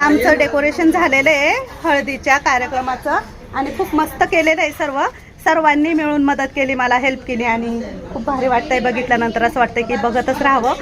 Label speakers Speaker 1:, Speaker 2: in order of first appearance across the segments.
Speaker 1: आमचं डेकोरेशन झालेलं आहे हळदीच्या कार्यक्रमाचं आणि खूप मस्त केलेलं आहे सर्व. सर्वांनी मिळून मदत केली मला हेल्प केली आणि खूप भारी वाटतंय बघितल्यानंतर असं वाटतंय की बघतच राहावं.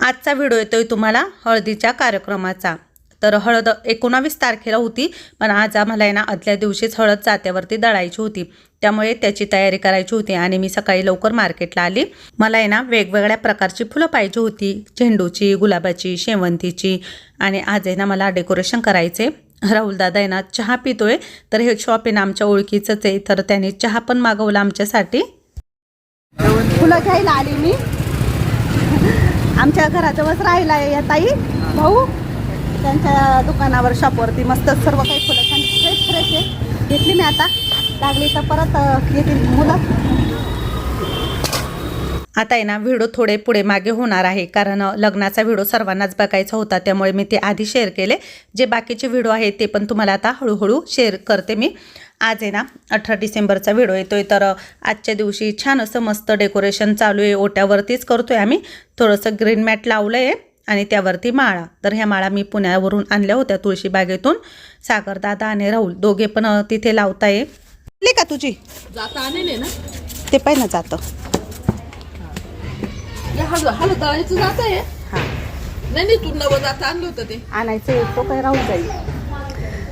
Speaker 1: आजचा व्हिडिओ येतोय तुम्हाला हळदीच्या कार्यक्रमाचा. तर हळद एकोणावीस तारखेला होती पण आज आम्हाला आहे ना आदल्या दिवशीच हळद जात्यावरती दळायची होती. त्यामुळे त्याची तयारी करायची होती आणि मी सकाळी लवकर मार्केटला आली. मला आहे ना वेगवेगळ्या प्रकारची फुलं पाहिजे होती. झेंडूची गुलाबाची शेवंतीची आणि आज आहे ना मला डेकोरेशन करायचे राहुल दादा आहे ना चहा पितोय. तर हे शॉप आहे ना आमच्या ओळखीचंच आहे. तर त्याने चहा पण मागवला आमच्यासाठी. फुलं घ्यायला आली मी. आमच्या घराजवळच राहिला आहे या ताई. भाऊ त्यांच्या दुकानावर शॉपवरती मस्त सर्व काही फुलं छान फ्रेश फ्रेश आहे. घेतली मी आता. लागली तर परत येतील मुलं आता आहे ना व्हिडिओ थोडे पुढे मागे होणार आहे कारण लग्नाचा व्हिडिओ सर्वांनाच बघायचा होता त्यामुळे मी ते आधी शेअर केले. जे बाकीचे व्हिडिओ आहेत ते पण तुम्हाला आता हळूहळू शेअर करते मी. आज आहे ना अठरा डिसेंबरचा व्हिडिओ येतोय तर आजच्या दिवशी छान असं मस्त डेकोरेशन चालू आहे ओट्यावरतीच करतोय आम्ही. थोडंसं ग्रीन मॅट लावलं आहे आणि त्यावरती माळा. तर ह्या माळा मी पुण्यावरून आणल्या होत्या तुळशी बागेतून. सागर दादा आणि राहुल दोघे पण तिथे लावताय. का तुझी?
Speaker 2: जाता आणले ना?
Speaker 1: ते पहिलं जातं.
Speaker 2: या हळू हळू तळायचं जात आहे
Speaker 1: हां.
Speaker 2: नाही नाही तू नवं जाता आणलं होतं ते.
Speaker 1: आणायचं आहे, तो काय राहून जाईल.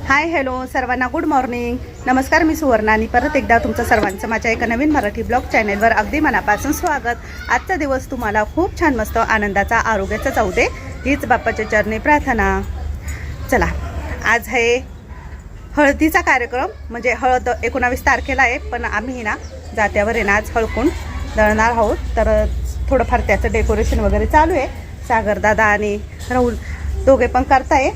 Speaker 1: हाय हॅलो सर्वांना गुड मॉर्निंग नमस्कार मी सुवर्णा. आणि परत एकदा तुमचं सर्वांचं माझ्या एका नवीन मराठी ब्लॉग चॅनेलवर अगदी मनापासून स्वागत. आजचा दिवस तुम्हाला खूप छान मस्त आनंदाचा आरोग्याचा जाऊ दे. हीच बाप्पाच्या चरणी प्रार्थना. चला आज आहे हळदीचा कार्यक्रम म्हणजे हळद एकोणावीस तारखेला आहे पण आम्ही ना जात्यावर आहे ना आज हळकून दळणार आहोत. तर थोडंफार त्याचं डेकोरेशन वगैरे चालू आहे. सागरदादा आणि राहुल दोघे पण करताय.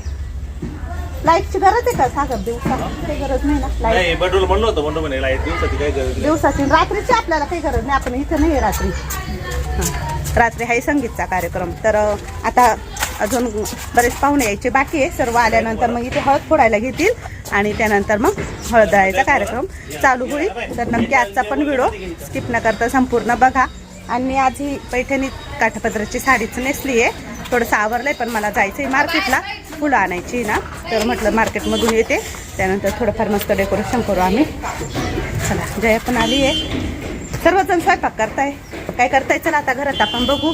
Speaker 1: लाईटची गरज आहे का सागर? दिवसा काही गरज नाही ना लाइट.
Speaker 3: नाही बंडूला म्हणलं होतं बंडू म्हणे लाइट दिवसाची गरज
Speaker 1: दिवसाची रात्रीची आपल्याला काही गरज नाही आपण इथं नाही आहे रात्री. हां. रात्री आहे संगीतचा कार्यक्रम. तर आता अजून बरेच पाहुणे यायचे बाकी आहे. सर्व आल्यानंतर मग इथे हळद फोडायला घेतील आणि त्यानंतर मग हळद दळायचा कार्यक्रम चालू होईल. तर नक्की आजचा पण व्हिडिओ स्किप न करता संपूर्ण बघा. आणि मी आज ही पैठणी काठपत्राची साडीच नेसली आहे थोडंसं आवरलं आहे पण मला जायचं आहे मार्केटला. फुलं आणायची ना तर म्हटलं मार्केटमधून येते. त्यानंतर थोडंफार मस्त डेकोरेशन करू आम्ही. चला जया पण आली आहे सर्वजण स्वयंपाक करताय. काय करताय? चला आता घरात आपण बघू.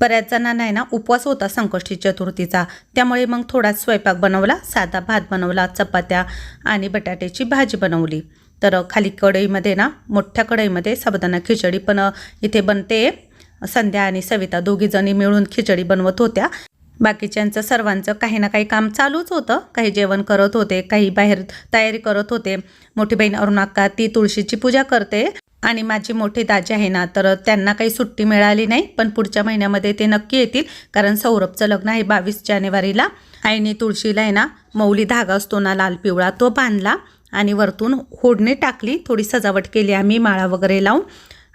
Speaker 1: बऱ्याच जणांना आहे ना उपवास होता संकष्टी चतुर्थीचा. त्यामुळे मग थोडाच स्वयंपाक बनवला साधा भात बनवला चपात्या आणि बटाट्याची भाजी बनवली. तर खाली कढईमध्ये ना मोठ्या कढईमध्ये साबुदाणा खिचडी पण इथे बनते. संध्या आणि सविता दोघीजणी मिळून खिचडी बनवत होत्या. बाकीच्यांचं सर्वांचं काही ना काही काम चालूच होतं. काही जेवण करत होते काही बाहेर तयारी करत होते. मोठी बहीण अरुणाक्का ती तुळशीची पूजा करते. आणि माझे मोठी दाजी आहे ना तर त्यांना काही सुट्टी मिळाली नाही पण पुढच्या महिन्यामध्ये ते नक्की येतील. कारण सौरभचं लग्न आहे बावीस जानेवारीला. आईने तुळशीला आहे ना मौली धागा असतो ना लाल पिवळा तो बांधला आणि वरतून होडणी टाकली. थोडी सजावट केली आम्ही माळा वगैरे लावून.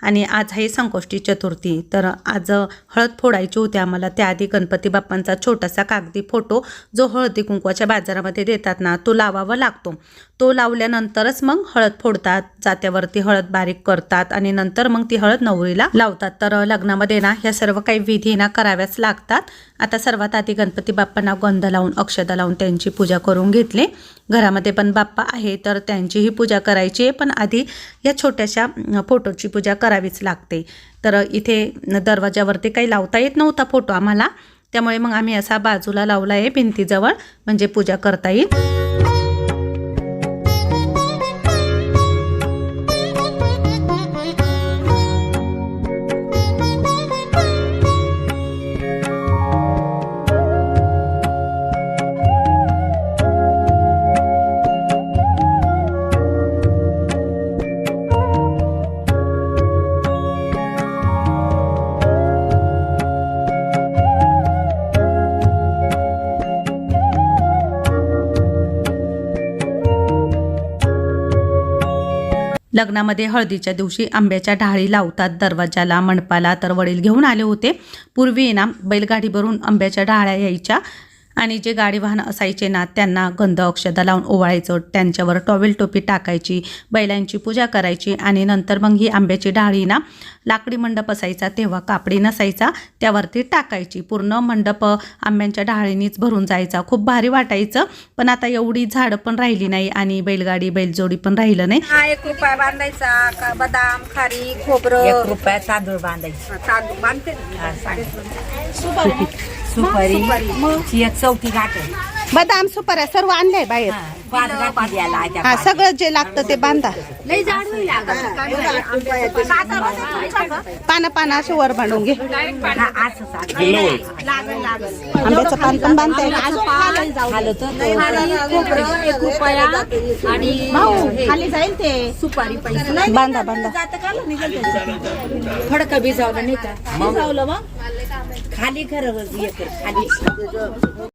Speaker 1: आणि आज आहे संकष्टी चतुर्थी. तर आज हळद फोडायची होती आम्हाला. त्याआधी गणपती बाप्पांचा छोटासा कागदी फोटो जो हळदी कुंकवाच्या बाजारामध्ये देतात ना तो लावावा लागतो. तो लावल्यानंतरच मग हळद फोडतात जात्यावरती हळद बारीक करतात आणि नंतर मग ती हळद नवरीला लावतात. तर लग्नामध्ये ना ह्या सर्व काही विधी ना कराव्याच लागतात. आता सर्वात आधी गणपती बाप्पांना गंध लावून अक्षदा लावून त्यांची पूजा करून घेतली. घरामध्ये पण बाप्पा आहे तर त्यांचीही पूजा करायची आहे. पण आधी या छोट्याशा फोटोची पूजा करावीच लागते. तर इथे दरवाजावरती काही लावता येत नव्हता फोटो आम्हाला. त्यामुळे मग आम्ही असा बाजूला लावला आहे भिंतीजवळ. म्हणजे पूजा करता येईल. लग्नामध्ये हळदीच्या दिवशी आंब्याच्या ढाळी लावतात. दरवाजाला मंडपाला तर वडील घेऊन आले होते. पूर्वी ना बैलगाडीवरून आंब्याच्या ढाळ्या यायच्या. आणि जे गाडी वाहन असायचे ना त्यांना गंध अक्षदा लावून ओवाळायचं त्यांच्यावर टॉवेल टोपी टाकायची बैलांची पूजा करायची आणि नंतर मग ही आंब्याची डाळी ना लाकडी मंडप असायचा तेव्हा कापडी नसायचा त्यावरती टाकायची. पूर्ण मंडप आंब्यांच्या डाळीनीच भरून जायचा. खूप भारी वाटायचं पण आता एवढी झाडं पण राहिली नाही आणि बैलगाडी बैलजोडी पण राहिलं नाही.
Speaker 4: हा एक रुपया बांधायचा का बदाम खारी खोबरं.
Speaker 5: एक रुपया तांदूळ बांधायची.
Speaker 4: तांदूळ बांधते.
Speaker 5: सुपारी. ची एक चौथी गाठ
Speaker 6: बदाम सुपाऱ्या सर्व आणलंय बाहेर.
Speaker 5: पाच गाठी द्यायला त्या
Speaker 6: हा सगळं जे लागतं ते बांधा.
Speaker 4: लई झाड होईल
Speaker 6: पानं पानं असे वर बांधून घे.
Speaker 5: हा, असं.
Speaker 6: आंब्याचं पान पण बांधता येतं.
Speaker 5: हालत होतं.
Speaker 4: खोबरं एक रुपया आणि
Speaker 6: खाली जाईल ते.
Speaker 4: सुपारी पैसे.
Speaker 6: बांधा बांधा.
Speaker 5: फडकं भिजावलं नाही का? खाली खरं हे कर, खाली.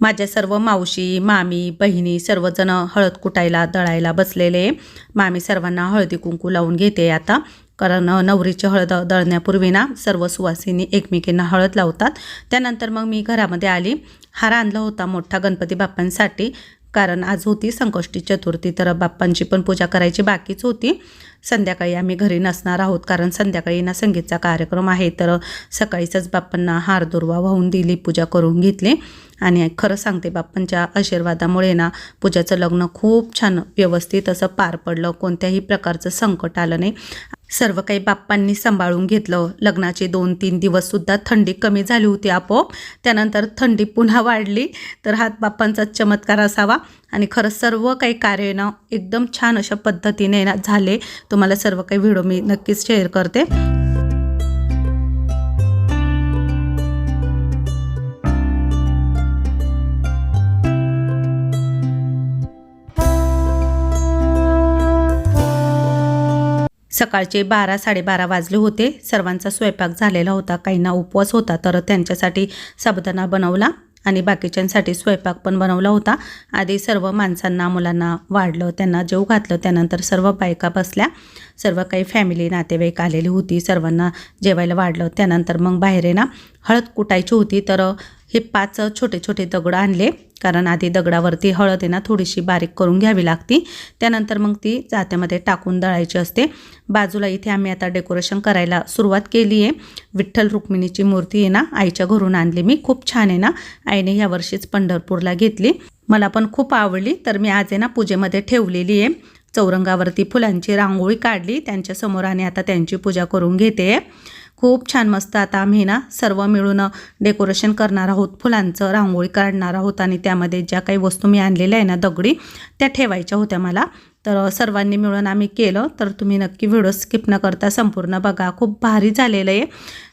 Speaker 1: माझ्या सर्व मावशी मामी बहिणी सर्वजण हळद कुटायला दळायला बसलेले. मामी सर्वांना हळदी कुंकू लावून घेते आता. कारण नवरीची हळद दळण्यापूर्वी ना सर्व सुवासिनी एकमेकींना हळद लावतात. त्यानंतर मग मी घरामध्ये आली. हार आणला होता मोठा गणपती बाप्पांसाठी. कारण आज होती संकष्टी चतुर्थी तर बाप्पांची पण पूजा करायची बाकीच होती. संध्याकाळी आम्ही घरी नसणार आहोत कारण संध्याकाळी ना संगीतचा कार्यक्रम आहे. तर सकाळीच बाप्पांना हार दुर्वा वाहून दिली पूजा करून घेतली. आणि खरं सांगते बाप्पांच्या आशीर्वादामुळे ना पूजाचं लग्न खूप छान व्यवस्थित असं पार पडलं. कोणत्याही प्रकारचं संकट आलं नाही. सर्व काही बाप्पांनी सांभाळून घेतलं. लग्नाचे दोन तीन दिवससुद्धा थंडी कमी झाली होती आपोआप. त्यानंतर थंडी पुन्हा वाढली. तर हा बाप्पांचा चमत्कार असावा. आणि खरं सर्व काही कार्य ना एकदम छान अशा पद्धतीने ना झाले. तुम्हाला सर्व काही व्हिडिओ मी नक्कीच शेअर करते. सकाळचे बारा साडेबारा वाजले होते. सर्वांचा स्वयंपाक झालेला होता. काहींना उपवास होता तर त्यांच्यासाठी साबुदाणा बनवला आणि बाकीच्यांसाठी स्वयंपाक पण बनवला होता. आधी सर्व माणसांना मुलांना वाढलं त्यांना जेव घातलं. त्यानंतर सर्व बायका बसल्या. सर्व काही फॅमिली नातेवाईक आलेली होती. सर्वांना जेवायला वाढलं. त्यानंतर मग बाहेर ना हळद कुटायची होती. तर हे पाच छोटे छोटे दगड आणले. कारण आधी दगडावरती हळद आहे ना थोडीशी बारीक करून घ्यावी लागती. त्यानंतर मग ती जात्यामध्ये टाकून दळायची असते. बाजूला इथे आम्ही आता डेकोरेशन करायला सुरुवात केली आहे. विठ्ठल रुक्मिणीची मूर्ती आहे ना आईच्या घरून आणली मी. खूप छान आहे ना आईने यावर्षीच पंढरपूरला घेतली. मला पण खूप आवडली. तर मी आज आहे ना पूजेमध्ये ठेवलेली आहे. चौरंगावरती फुलांची रांगोळी काढली. त्यांच्यासमोर आणि आता त्यांची पूजा करून घेते. खूप छान मस्त आता आम्ही ना सर्व मिळून डेकोरेशन करणार आहोत फुलांचं रांगोळी काढणार आहोत आणि त्यामध्ये ज्या काही वस्तू मी आणलेल्या आहे ना दगडी त्या ठेवायच्या होत्या मला. तर सर्वांनी मिळून आम्ही केलं तर तुम्ही नक्की व्हिडिओ स्किप न करता संपूर्ण बघा. खूप भारी झालेलं आहे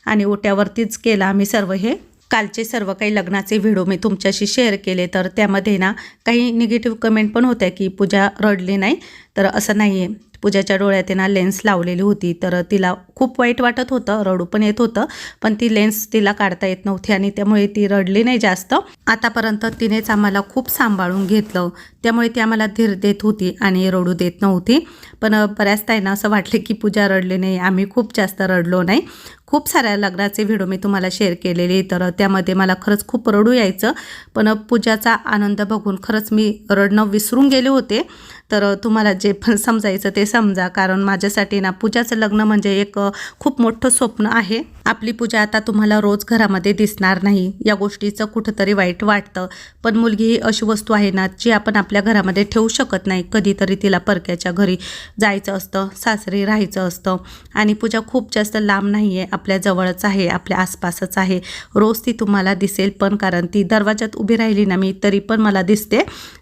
Speaker 1: आणि ओट्यावरतीच केलं आम्ही सर्व हे. कालचे सर्व काही लग्नाचे व्हिडिओ मी तुमच्याशी शेअर केले तर त्यामध्ये ना काही निगेटिव्ह कमेंट पण होत्या की पूजा रडली नाही. तर असं नाही आहे पूजाच्या डोळ्यात त्यांना ना लेन्स लावलेली होती. तर तिला खूप वाईट वाटत होतं रडू पण येत होतं. पण ती लेन्स तिला काढता येत नव्हती आणि त्यामुळे ती रडली नाही जास्त. आतापर्यंत तिनेच आम्हाला खूप सांभाळून घेतलं. त्यामुळे ती आम्हाला धीर देत होती आणि रडू देत नव्हती. पण बऱ्याचदा आहे ना असं वाटले की पूजा रडली नाही. आम्ही खूप जास्त रडलो नाही. खूप साऱ्या लग्नाचे व्हिडिओ मी तुम्हाला शेअर केलेले तर त्यामध्ये मला खरंच खूप रडू यायचं. पण पूजाचा आनंद बघून खरंच मी रडणं विसरून गेले होते. तर तुम्हाला जे पण समजायचं ते समजा कारण माझ्यासाठी ना पूजाचं लग्न म्हणजे एक खूप मोठं स्वप्न आहे. आपली पूजा आता तुम्हाला रोज घरामध्ये दिसणार नाही. या गोष्टीचं कुठंतरी वाईट वाटतं. पण मुलगी ही अशी वस्तू आहे ना जी आपण आपल्या घरामध्ये ठेवू शकत नाही. कधीतरी तिला परक्याच्या घरी जायचं असतं सासरी राहायचं असतं. आणि पूजा खूप जास्त लांब नाही आहे आपल्या जवळच आहे आपल्या आसपासच आहे. रोज ती तुम्हाला दिसेल पण कारण ती दरवाजात उभी राहिली ना मी तरी पण मला दिसते.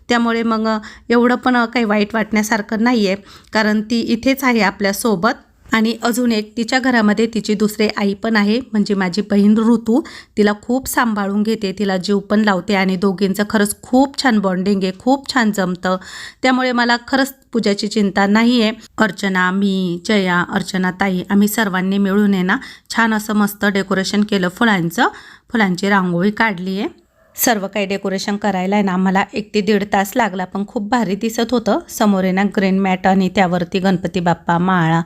Speaker 1: त्यामुळे मग एवढं पण काही वाईट वाटण्यासारखं नाही आहे कारण ती इथेच आहे आपल्यासोबत आणि अजून एक तिच्या घरामध्ये तिची दुसरी आई पण आहे म्हणजे माझी बहीण ऋतू. तिला खूप सांभाळून घेते तिला जीव पण लावते आणि दोघींचं खरंच खूप छान बॉन्डिंग आहे खूप छान जमतं. त्यामुळे मला खरंच पूजाची चिंता नाही आहे अर्चना मी जया अर्चना ताई आम्ही सर्वांनी मिळून आहे ना छान असं मस्त डेकोरेशन केलं फुलांचं. फुलांची रांगोळी काढली आहे सर्व काही डेकोरेशन करायला आहे ना आम्हाला एक ते दीड तास लागला पण खूप भारी दिसत होतं. समोर आहे ना ग्रीन मॅट आणि त्यावरती गणपती बाप्पा माळा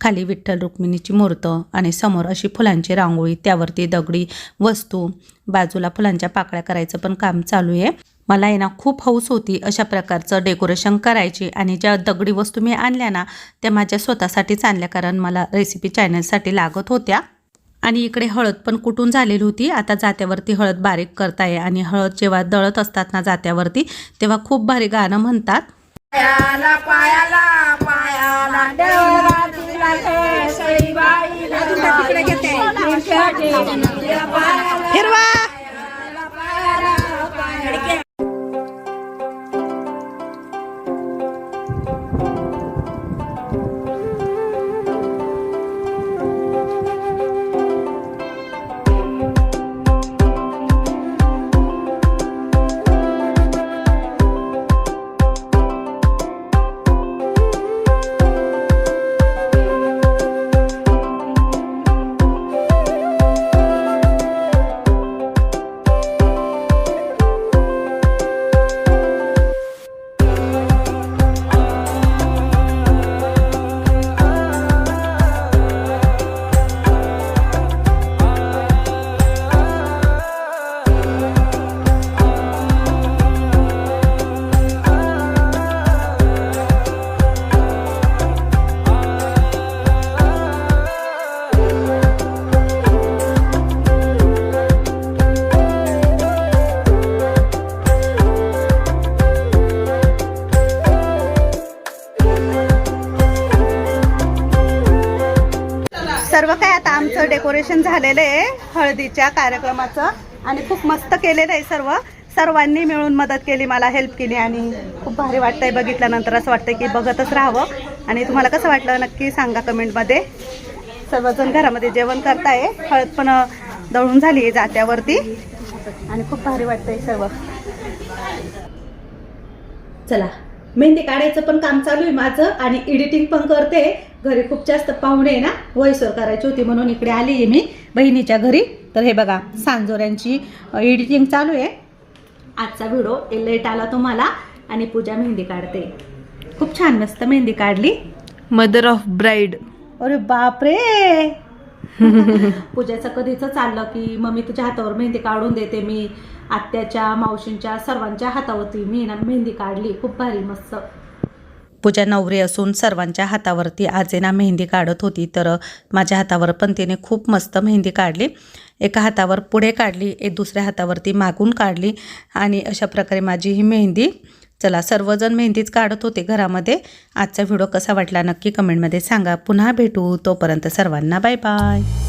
Speaker 1: खाली विठ्ठल रुक्मिणीची मूर्त आणि समोर अशी फुलांची रांगोळी त्यावरती दगडी वस्तू बाजूला फुलांच्या पाकळ्या करायचं पण काम चालू आहे. मला आहे ना खूप हौस होती अशा प्रकारचं डेकोरेशन करायची आणि ज्या दगडी वस्तू मी आणल्या ना त्या माझ्या स्वतःसाठीच आणल्या कारण मला रेसिपी चॅनलसाठी लागत होत्या. आणि इकडे हळद पण कुटून झालेली होती. आता जात्यावरती हळद बारीक करताय आणि हळद जेव्हा दळत असतात ना जात्यावरती तेव्हा खूप भारी गाणं म्हणतात.
Speaker 4: पायाला पायाला पायाला
Speaker 6: सर्व काय आता आमचं डेकोरेशन झालेलं आहे हळदीच्या कार्यक्रमाचं. आणि खूप मस्त केलेलं आहे सर्व. सर्वांनी मिळून मदत केली मला हेल्प केली आणि खूप भारी वाटतंय बघितल्यानंतर असं वाटतंय की बघतच राहावं. आणि तुम्हाला कसं वाटलं नक्की सांगा कमेंटमध्ये. सर्वजण घरामध्ये जेवण करताय हळद पण दळून झाली आहे जात्यावरती. आणि खूप भारी वाटतंय सर्व. चला. मेहंदी काढायचं पण काम चालू आहे माझं आणि एडिटिंग पण करते. घरी खूप जास्त पाहुणे आहे ना वयसर करायची होती म्हणून इकडे आली आहे मी बहिणीच्या घरी. तर हे बघा सांजोऱ्यांची एडिटिंग चालू आहे. आजचा व्हिडिओ लेट आला तुम्हाला आणि पूजा मेहंदी काढते. खूप छान मस्त मेहंदी काढली.
Speaker 2: मदर ऑफ ब्राईड
Speaker 6: अरे बापरे! पूजाचं कधीच चाललं की मम्मी तुझ्या हातावर मेहंदी काढून देते मी. आत्याच्या मावशींच्या सर्वांच्या हातावरती मी ना मेहंदी काढली. खूप भारी मस्त. पूजा नवरी असून सर्वांच्या हातावरती आजेना मेहंदी काढत होती तर माझ्या हातावर पण तिने खूप मस्त मेहंदी काढली. एका हातावर पुढे काढली एक दुसऱ्या हातावरती मागून काढली आणि अशा प्रकारे माझी ही मेहंदी चला सर्वजण मेहंदीच काढत होते घरामध्ये. आजचा व्हिडिओ कसा वाटला नक्की कमेंटमध्ये सांगा. पुन्हा भेटू तोपर्यंत सर्वांना बाय बाय.